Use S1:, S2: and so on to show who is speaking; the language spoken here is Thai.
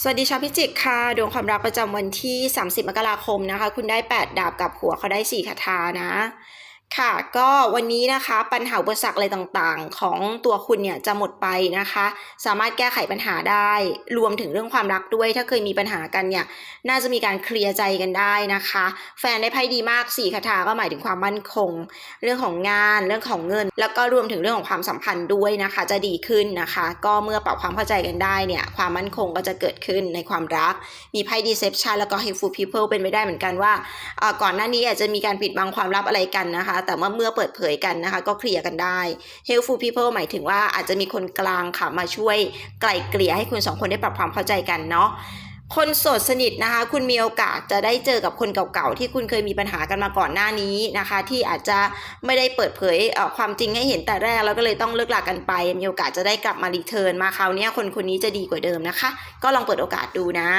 S1: สวัสดีชาวพิจิกค่ะ ดวงความรักประจำวันที่ 30 มกราคมนะคะ คุณได้ 8 ดาบกับหัวเขาได้ 4 คาถานะ ค่ะก็วันนี้นะคะปัญหาอุปสรรคอะไรต่างๆ ของตัวคุณเนี่ยจะหมดไปนะคะ สามารถแก้ไขปัญหาได้ รวมถึงเรื่องความรักด้วย ถ้าเคยมีปัญหากันเนี่ยน่าจะมีการเคลียร์ใจกันได้นะคะ แฟนได้ไพ่ดีมากสี่คาถาก็หมายถึงความมั่นคง เรื่องของงานเรื่องของเงิน แล้วก็รวมถึงเรื่องของความสัมพันธ์ด้วยนะคะ จะดีขึ้นนะคะ ก็เมื่อปรับความเข้าใจกันได้เนี่ยความมั่นคงก็จะเกิดขึ้นในความรัก มีไพ่ deception แล้วก็ helpful people เป็นไปได้เหมือนกันว่าอ่อก่อนหน้านี้อาจจะมีการปิดบังความลับอะไรกันนะคะแต่ว่าเมื่อเปิดเผยกันนะคะ ก็เคลียร์กันได้ helpful people หมายถึงว่าอาจจะมีคนกลางค่ะมาช่วยไกล่เกลี่ยให้คุณสองคนได้ปรับความเข้าใจกันเนาะคนโสดสนิทนะคะ คุณมีโอกาสจะได้เจอกับคนเก่าๆที่คุณเคยมีปัญหากันมาก่อนหน้านี้นะคะ ที่อาจจะไม่ได้เปิดเผยเความจริงให้เห็นแต่แรกแล้วก็เลยต้องเลิกลากันไป มีโอกาสจะได้กลับมารีเทิร์นมาคราวนี้คนคนนี้จะดีกว่าเดิมนะคะ ก็ลองเปิดโอกาสดูนะ